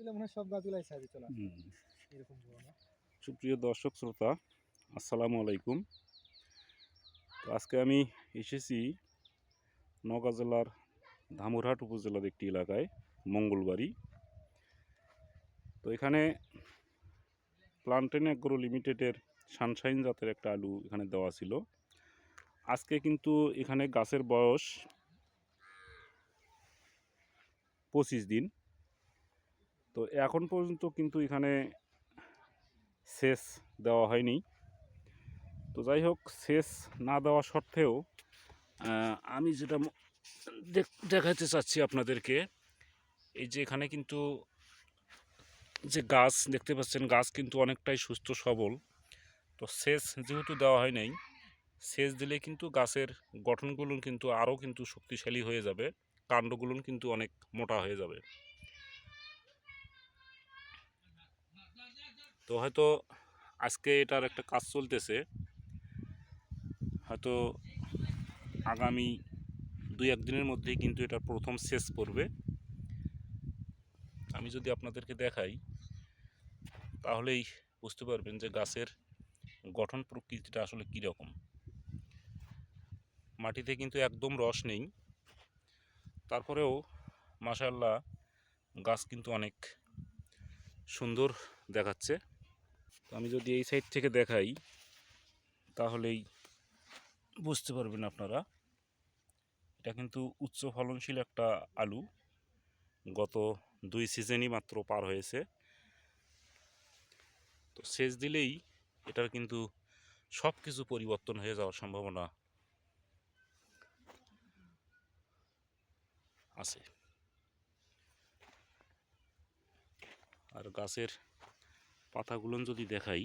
এগুলো মনে হয় সব গাছগুলাই সাইজে চলে এরকম সুপ্রিয় দর্শক শ্রোতা আসসালামু আলাইকুম। তো আজকে আমি এসেছি নওগাঁ জেলার ধামুরহাট উপজেলার একটি এলাকায় মঙ্গলবাড়ি। তো এখানে প্লান্টেন অ্যাগ্রো লিমিটেডের সানশাইন জাতের একটা আলু এখানে দেওয়া ছিল। আজকে কিন্তু এখানে গাছের বয়স পঁচিশ দিন। তো এখন পর্যন্ত কিন্তু এখানে সেচ দেওয়া হয়নি। তো যাই হোক সেচ না দেওয়া সত্ত্বেও আমি যেটা দেখ- দেখাতে চাচ্ছি আপনাদেরকে, এই যে এখানে কিন্তু যে গাছ দেখতে পাচ্ছেন, গাছ কিন্তু অনেকটাই সুস্থ, সবল। তো সেচ যেহেতু দেওয়া হয় নাই সেচ দিলে কিন্তু গাছের গঠনগুলো কিন্তু আরও কিন্তু শক্তিশালী হয়ে যাবে, কাণ্ডগুলো কিন্তু অনেক মোটা হয়ে যাবে। তো হয়তো আজকে এটার একটা কাজ চলতেছে। হয়তো আগামী দুই একদিনের মধ্যেই কিন্তু এটা প্রথম শেষ পড়বে আমি যদি আপনাদেরকে দেখাই, তাহলেই বুঝতে পারবেন যে গাছের গঠন প্রকৃতিটা আসলে কীরকম। মাটিতে কিন্তু একদম রস নেই। তারপরেও মাশাল্লাহ গাছ কিন্তু অনেক সুন্দর দেখাচ্ছে। তো আমি যদি এই সাইড থেকে দেখাই, তাহলেই বুঝতে পারবেন আপনারা। এটা কিন্তু উচ্চ ফলনশীল একটা আলু। গত দুই সিজনই মাত্র পার হয়েছে। তো সেচ দিলেই এটার কিন্তু সব কিছু পরিবর্তন হয়ে যাওয়ার সম্ভাবনা আছে। আর গাছের পাতাগুলো যদি দেখাই।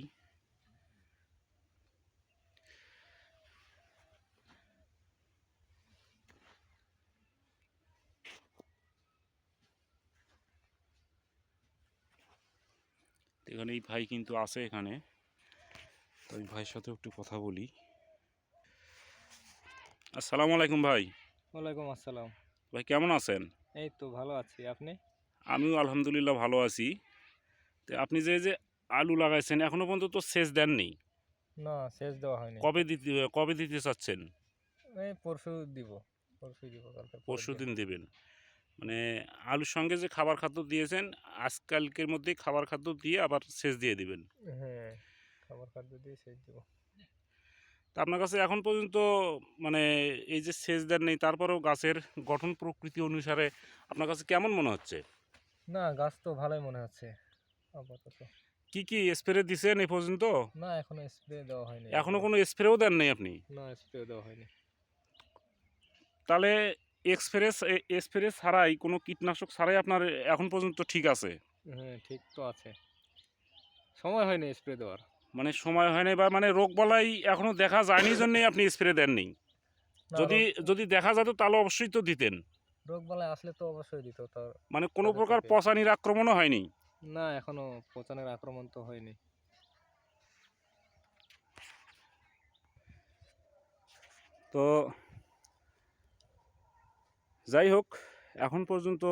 এখানে এই ভাই কিন্তু আছে এখানে। তো আমি ভাইয়ের সাথে একটু কথা বলি। আসসালামু আলাইকুম ভাই। ওয়ালাইকুম আসসালাম। ভাই কেমন আছেন? এই তো ভালো আছি। আপনি? আমিও আলহামদুলিল্লাহ ভালো আছি। তো আপনি যে যে আলু লাগাইছেন এখনও পর্যন্ত তো সেচ দেননি। না শেষ দেওয়া হয়নি। কবে দিতে কবে দিতে চাচ্ছেন? এই পরশু দিব পরশু দিব কালকে পরশু দিন। দেবেন। মানে আলুর সঙ্গে যে খাবার খাদ্য দিয়েছেন আজকালকের মধ্যেই খাবার খাদ্য দিয়ে আবার সেচ দিয়ে দিবেন। হ্যাঁ খাবার খাদ্য দিয়ে শেষ দিব। তা আপনার কাছে এখন পর্যন্ত মানে এই যে সেচ দেন নেই তারপরেও গাছের গঠন প্রকৃতি অনুসারে আপনার কাছে কেমন মনে হচ্ছে? না গাছ তো ভালোই মনে হচ্ছে আপাতত। কি কি স্প্রে দিছেন এই পর্যন্ত? না এখনও স্প্রে দেওয়া হয়নি। এখনও কোনো স্প্রেও দেন নাই আপনি? না স্প্রে দেওয়া হয়নি। তাহলে এক্সপ্রেস স্প্রে ছাড়াই কোনো কীটনাশক ছাড়াই আপনার এখন পর্যন্ত ঠিক আছে? হ্যাঁ ঠিক তো আছে। সময় হয়নি স্প্রে দেওয়ার। মানে সময় হয় নাই বা মানে রোগবালাই এখনও দেখা যায়নি জন্যই আপনি স্প্রে দেননি? যদি যদি দেখা যেত তাহলে অবশ্যই তো দিতেন। রোগ বালাই আসলে তো অবশ্যই দিত মানে কোনো প্রকার পচানির আক্রমণও হয়নি? না, এখনও পচানের আক্রমণ তো হয়নি। তো যাই হোক, এখন পর্যন্ত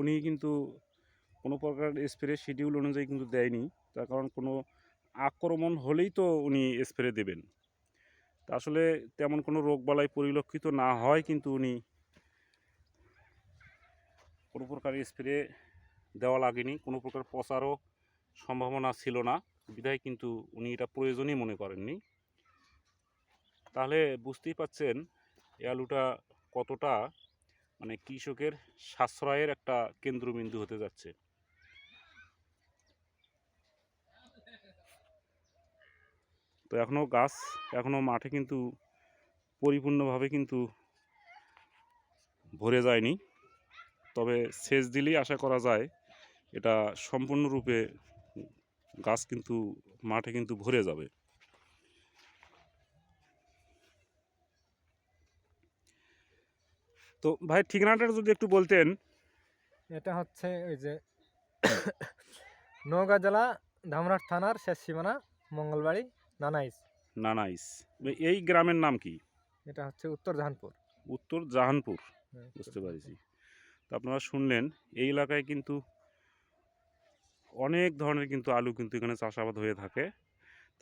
উনি কিন্তু কোনো প্রকার স্প্রে শিডিউল অনুযায়ী কিন্তু দেয়নি। তার কারণ কোনো আক্রমণ হলেই তো উনি স্প্রে দেবেন। তা আসলে তেমন কোনো রোগবালাই পরিলক্ষিত না হয়, কিন্তু উনি কোনো প্রকার স্প্রে দেওয়া লাগেনি, কোনো প্রকার পচারও সম্ভাবনা ছিল না। বিধায় কিন্তু উনি এটা প্রয়োজনই মনে করেননি। তাহলে বুঝতেই পাচ্ছেন এই আলুটা কতটা মানে কৃষকের সাশ্রয়ের একটা কেন্দ্রবিন্দু হতে যাচ্ছে। তো এখনও গাছ এখনও মাঠে কিন্তু পরিপূর্ণভাবে কিন্তু ভরে যায়নি। তবে সেচ দিলেই আশা করা যায় এটা সম্পূর্ণরূপে গাছ কিন্তু মাঠে কিন্তু ভরে যাবে। তো ভাই ঠিকানাটা যদি একটু বলতেন। এটা হচ্ছে ওই যে নওগাঁ জেলা ধামরাট থানার শেষ সীমানা মঙ্গলবাড়ি নানাইস নানাইস এই গ্রামের নাম কি? এটা হচ্ছে উত্তর জাহানপুর। উত্তর জাহানপুর হ্যাঁ, বুঝতে। পারছি। তো আপনারা শুনলেন এই এলাকায় কিন্তু অনেক ধরনের কিন্তু আলু কিন্তু এখানে চাষাবাদ হয়ে থাকে।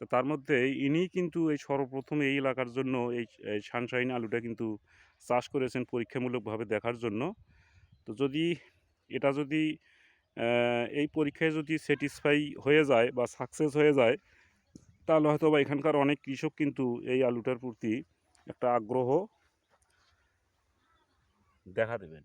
তো তার মধ্যে ইনি কিন্তু এই সর্বপ্রথম এই এলাকার জন্য এই সানশাইন আলুটা কিন্তু চাষ করেছেন পরীক্ষামূলকভাবে দেখার জন্য। তো যদি এটা যদি এই পরীক্ষায় যদি স্যাটিসফাই হয়ে যায় বা সাকসেস হয়ে যায়, তাহলে হয়তো বা এখানকার অনেক কৃষক কিন্তু এই আলুটার প্রতি একটা আগ্রহ দেখা দেবেন।